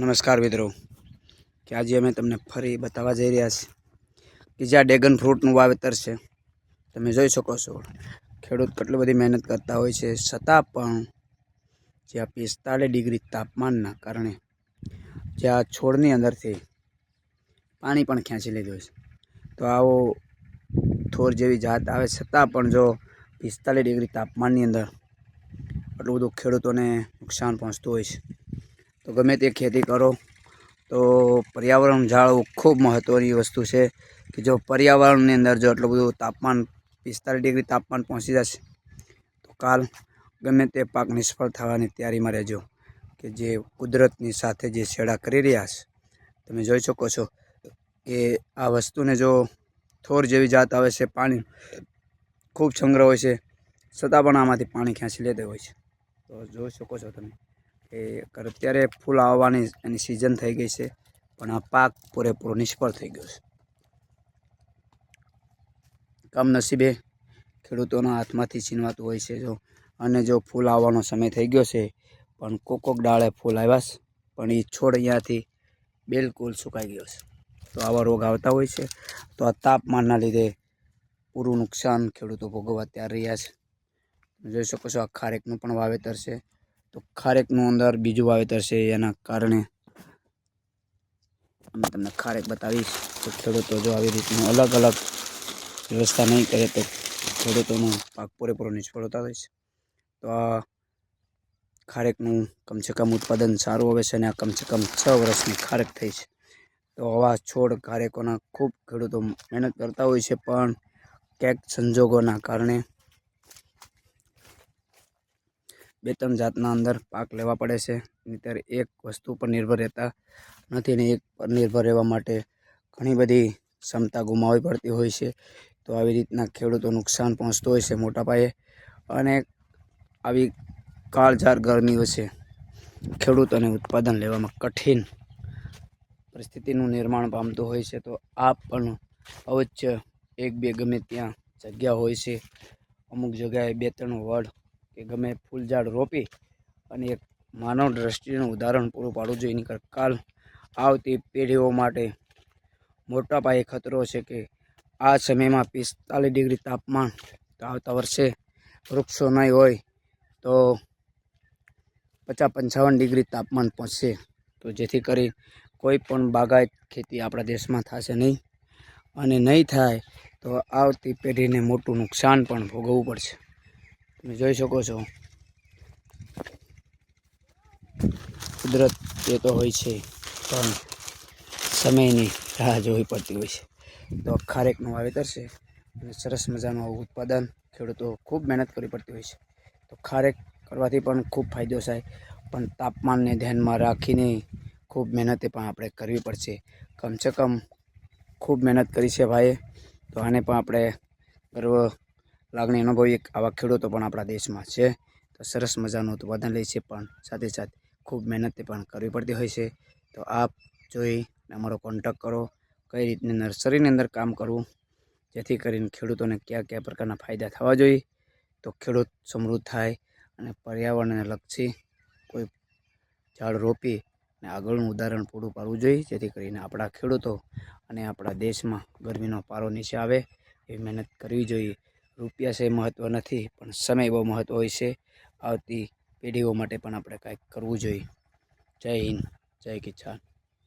નમસ્કાર મિત્રો. કે આજે અમે તમને ફરી બતાવવા જઈ રહ્યા છીએ કે જ્યાં ડેગન ફ્રૂટનું વાવેતર છે. તમે જોઈ શકો છો, ખેડૂત કેટલી બધી મહેનત કરતા હોય છે. છતાં પણ જ્યાં પિસ્તાળીસ ડિગ્રી તાપમાનના કારણે જ્યાં છોડની અંદરથી પાણી પણ ખેંચી લીધું છે. તો આવો થોર જેવી જાત આવે. છતાં પણ જો પિસ્તાલીસ ડિગ્રી તાપમાનની અંદર આટલું બધું ખેડૂતોને નુકસાન પહોંચતું હોય છે. તો ગમે તે ખેતી કરો, તો પર્યાવરણ જાળવવું ખૂબ મહત્ત્વની વસ્તુ છે કે જો પર્યાવરણની અંદર જો આટલું બધું તાપમાન, પિસ્તાલીસ ડિગ્રી તાપમાન પહોંચી જશે, તો કાલ ગમે તે પાક નિષ્ફળ થવાની તૈયારીમાં રહેજો કે જે કુદરતની સાથે જે છેડા કરી રહ્યા છે. તમે જોઈ શકો છો કે આ વસ્તુને જો થોર જેવી જાત આવે છે, પાણી ખૂબ સંગ્રહ હોય છે, છતાં પણ આમાંથી પાણી ખેંચી લેતા હોય છે. તો જોઈ શકો છો તમે. કે અત્યારે ફૂલ આવવાની એની સિઝન થઈ ગઈ છે, પણ આ પાક પૂરેપૂરો નિષ્ફળ થઈ ગયો છે. કમનસીબે ખેડૂતોના હાથમાંથી છીનવાતું હોય છે જો, અને જો ફૂલ આવવાનો સમય થઈ ગયો છે, પણ કોકોક કોક ડાળે ફૂલ આવ્યા છે, પણ એ છોડ અહીંયાથી બિલકુલ સુકાઈ ગયો છે. તો આવા રોગ આવતા હોય છે, તો આ તાપમાનના લીધે પૂરું નુકસાન ખેડૂતો ભોગવવા તૈયાર રહ્યા છે. જોઈ શકો છો આ ખારેકનું પણ વાવેતર છે તો ખારેકનું અંદર બીજું વાવેતર છે એના કારણે અમે તમને ખારેક બતાવીશ. તો ખેડૂતો જો આવી રીતનું અલગ અલગ વ્યવસ્થા નહીં કરે તો ખેડૂતોનો પાક પૂરેપૂરો નિષ્ફળ હોતા હોય છે. તો આ ખારેકનું કમસે કમ ઉત્પાદન સારું આવે છે અને આ કમસે કમ છ વર્ષની ખારેક થઈ છે. તો આવા છોડ ખારેકોના ખૂબ ખેડૂતો મહેનત કરતા હોય છે પણ ક્યાંક સંજોગોના કારણે બે ત્રણ જાતના અંદર પાક લેવા પડે છે. ત્યારે એક વસ્તુ પર નિર્ભર રહેતા નથી ને એક પર નિર્ભર રહેવા માટે ઘણી બધી ક્ષમતા ગુમાવવી પડતી હોય છે. તો આવી રીતના ખેડૂતો નુકસાન પહોંચતું હોય છે મોટા પાયે અને આવી કાળઝાર ગરમીઓ છે. ખેડૂતોને ઉત્પાદન લેવામાં કઠિન પરિસ્થિતિનું નિર્માણ પામતું હોય છે. તો આ પણ અવશ્ય એક બે ગમે ત્યાં જગ્યા હોય છે. અમુક જગ્યાએ બે ત્રણ વડ કે ગમે ફૂલઝાડ રોપી અને એક માનવ દ્રષ્ટિનું ઉદાહરણ પૂરું પાડવું જોઈએ. એની કાલ આવતી પેઢીઓ માટે મોટા પાયે ખતરો છે કે આ સમયમાં પિસ્તાલીસ ડિગ્રી તાપમાન આવતા વર્ષે વૃક્ષો નહીં હોય તો પચાસ પંચાવન ડિગ્રી તાપમાન પહોંચશે. તો જેથી કરી કોઈ પણ બાગાયત ખેતી આપણા દેશમાં થશે નહીં. અને નહીં થાય તો આવતી પેઢીને મોટું નુકસાન પણ ભોગવવું પડશે. તમે જોઈ શકો છો. કુદરત એ તો હોય છે, પણ સમયની રાહ જોવી પડતી હોય છે. તો ખારેકનું વાવેતર છે અને સરસ મજાનું ઉત્પાદન ખેડૂતો ખૂબ મહેનત કરવી પડતી હોય છે. તો ખારેક કરવાથી પણ ખૂબ ફાયદો થાય, પણ તાપમાનને ધ્યાનમાં રાખીને ખૂબ મહેનતે પણ આપણે કરવી પડશે. કમસે કમ ખૂબ મહેનત કરી છે ભાઈએ, તો આને પણ આપણે ગર્વ લાગણી અનુભવીએ આવા ખેડૂતો પણ આપણા દેશમાં છે. તો સરસ મજાનું ઉત્પાદન લે છે પણ સાથે સાથે ખૂબ મહેનત પણ કરવી પડતી હોય છે. તો આપ જોઈ અમારો કોન્ટેક કરો. કઈ રીતની નર્સરીની અંદર કામ કરવું? જેથી કરીને ખેડૂતોને કયા કયા પ્રકારના ફાયદા થવા જોઈએ? તો ખેડૂત સમૃદ્ધ થાય અને પર્યાવરણને લક્ષી કોઈ ઝાડ રોપી અને આગળનું ઉદાહરણ પૂરું પાડવું જોઈએ. જેથી કરીને આપણા ખેડૂતો અને આપણા દેશમાં ગરમીનો પારો નીચે આવે એવી મહેનત કરવી જોઈએ. રૂપિયા છે એ મહત્ત્વ નથી, પણ સમય બહુ મહત્ત્વ હોય છે. આવતી પેઢીઓ માટે પણ આપણે કાંઈક કરવું જોઈએ. જય હિન્દ, જય કિસાન.